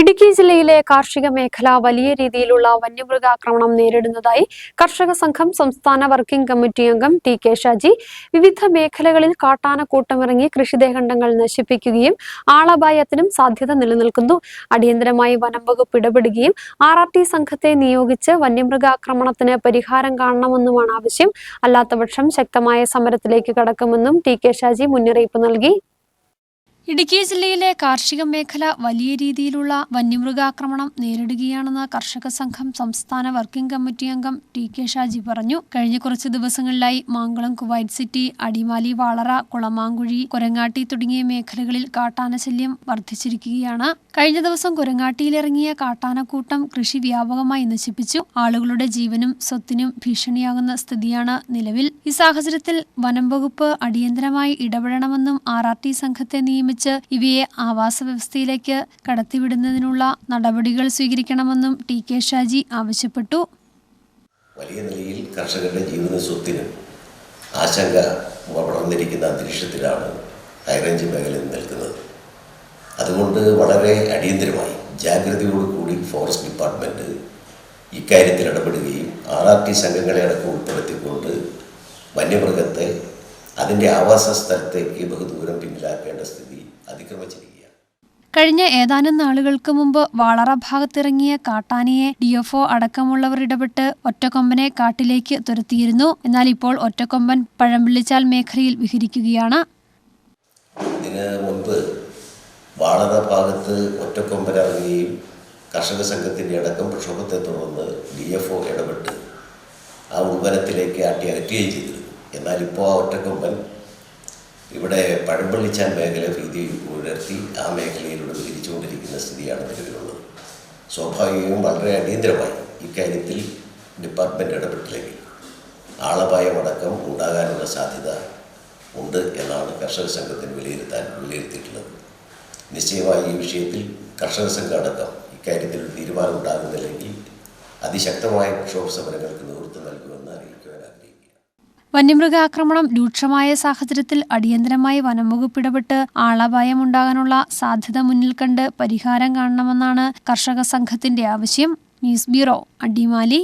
ഇടുക്കി ജില്ലയിലെ കാർഷിക മേഖല വലിയ രീതിയിലുള്ള വന്യമൃഗാക്രമണം നേരിടുന്നതായി കർഷക സംഘം സംസ്ഥാന വർക്കിംഗ് കമ്മിറ്റി അംഗം ടി കെ ഷാജി വിവിധ മേഖലകളിൽ കാട്ടാനക്കൂട്ടമിറങ്ങി കൃഷിദേഹണ്ഡങ്ങൾ നശിപ്പിക്കുകയും ആളപായത്തിനും സാധ്യത നിലനിൽക്കുന്നു. അടിയന്തരമായി വനം വകുപ്പ് ഇടപെടുകയും ആർ ആർ ടി സംഘത്തെ നിയോഗിച്ച് വന്യമൃഗാക്രമണത്തിന് പരിഹാരം കാണണമെന്നുമാണ് ആവശ്യം. അല്ലാത്തപക്ഷം ശക്തമായ സമരത്തിലേക്ക് കടക്കുമെന്നും ടി കെ ഷാജി മുന്നറിയിപ്പ് നൽകി. ഇടുക്കി ജില്ലയിലെ കാർഷിക മേഖല വലിയ രീതിയിലുള്ള വന്യമൃഗാക്രമണം നേരിടുകയാണെന്ന് കർഷക സംഘം സംസ്ഥാന വർക്കിംഗ് കമ്മിറ്റി അംഗം ടി കെ ഷാജി പറഞ്ഞു. കഴിഞ്ഞ കുറച്ച് ദിവസങ്ങളിലായി മാങ്കുളം കുവൈറ്റ് സിറ്റി അടിമാലി വാളറ കുളമാങ്കുഴി കുരങ്ങാട്ടി തുടങ്ങിയ മേഖലകളിൽ കാട്ടാനശല്യം വർദ്ധിച്ചിരിക്കുകയാണ്. കഴിഞ്ഞ ദിവസം കുരങ്ങാട്ടിയിലിറങ്ങിയ കാട്ടാനക്കൂട്ടം കൃഷി വ്യാപകമായി നശിപ്പിച്ചു. ആളുകളുടെ ജീവനും സ്വത്തിനും ഭീഷണിയാകുന്ന സ്ഥിതിയാണ് നിലവിൽ. ഈ സാഹചര്യത്തിൽ വനം വകുപ്പ് അടിയന്തരമായി ഇടപെടണമെന്നും ആർ സംഘത്തെ ടി നിയമിച്ച് ഇവയെ ആവാസ വ്യവസ്ഥയിലേക്ക് കടത്തിവിടുന്നതിനുള്ള നടപടികൾ സ്വീകരിക്കണമെന്നും ടി കെ ഷാജി ആവശ്യപ്പെട്ടു. വലിയ നിലയിൽ കർഷകരുടെ ജീവന സ്വത്തിന് ആശങ്ക വളർന്നിരിക്കുന്ന അന്തരീക്ഷത്തിലാണ് ഹൈറേഞ്ച് മേഖലയിൽ നിൽക്കുന്നത്. അതുകൊണ്ട് വളരെ അടിയന്തരമായി ജാഗ്രതയോടുകൂടി ഫോറസ്റ്റ് ഡിപ്പാർട്ട്മെന്റ് ഇക്കാര്യത്തിൽ ഇടപെടുകയും ആർ ആർ ടി സംഘങ്ങളെ അടക്കം ഉൾപ്പെടുത്തിക്കൊണ്ട് വന്യമൃഗത്തെ അതിന്റെ ആവാസ സ്ഥലത്തേക്ക് ബഹുദൂരം പിന്നിലാക്കേണ്ട സ്ഥിതി അതിക്രമിച്ചിരിക്കുകയാണ്. കഴിഞ്ഞ ഏതാനും നാളുകൾക്ക് മുമ്പ് വാളറ ഭാഗത്തിറങ്ങിയ കാട്ടാനയെ ഡിഎഫ്ഒ അടക്കമുള്ളവർ ഇടപെട്ട് ഒറ്റക്കൊമ്പനെ കാട്ടിലേക്ക് തുരത്തിയിരുന്നു. എന്നാൽ ഇപ്പോൾ ഒറ്റക്കൊമ്പൻ പഴംപിള്ളിച്ചാൽ മേഖലയിൽ വിഹരിക്കുകയാണ്. ഇതിന് മുൻപ് വാളറ ഭാഗത്ത് ഒറ്റക്കൊമ്പൻ ഇറങ്ങുകയും കർഷക സംഘത്തിന്റെ അടക്കം പ്രക്ഷോഭത്തെ തുടർന്ന് ഡി എഫ് ഒ ഇടപെട്ട് ആ ഉൾവനത്തിലേക്ക് ആട്ടി അകറ്റുകയും ചെയ്തിരുന്നു. എന്നാൽ ഇപ്പോൾ ആ ഒറ്റക്കൊമ്പൻ ഇവിടെ പഴമ്പള്ളിച്ചാൻ മേഖല ഭീതി ഉയർത്തി ആ മേഖലയിലൂടെ വിഹരിച്ചുകൊണ്ടിരിക്കുന്ന സ്ഥിതിയാണ് നിലവിലുള്ളത്. സ്വാഭാവികവും വളരെ അടിയന്തരമായി ഇക്കാര്യത്തിൽ ഡിപ്പാർട്ട്മെന്റ് ഇടപെട്ടില്ലെങ്കിൽ ആളപായമടക്കം ഉണ്ടാകാനുള്ള സാധ്യത ഉണ്ട് എന്നാണ് കർഷക സംഘത്തിന് വിലയിരുത്താൻ വിലയിരുത്തിയിട്ടുള്ളത്. നിശ്ചയമായി ഈ വിഷയത്തിൽ കർഷക സംഘം അടക്കം ഇക്കാര്യത്തിൽ തീരുമാനം ഉണ്ടാകുന്നില്ലെങ്കിൽ അതിശക്തമായ പ്രക്ഷോഭ സമരങ്ങൾക്ക് നേതൃത്വം നൽകുമെന്ന് അറിയിക്കുവാൻ ആഗ്രഹിക്കുക വന്യമൃഗാക്രമണം രൂക്ഷമായ സാഹചര്യത്തിൽ അടിയന്തരമായി വനംവകുപ്പ് ഇടപെട്ട് ആളപായം ഉണ്ടാകാനുള്ള സാധ്യത മുന്നിൽ കണ്ട് പരിഹാരം കാണണമെന്നാണ് കർഷക സംഘത്തിന്റെ ആവശ്യം. News bureau Adimali.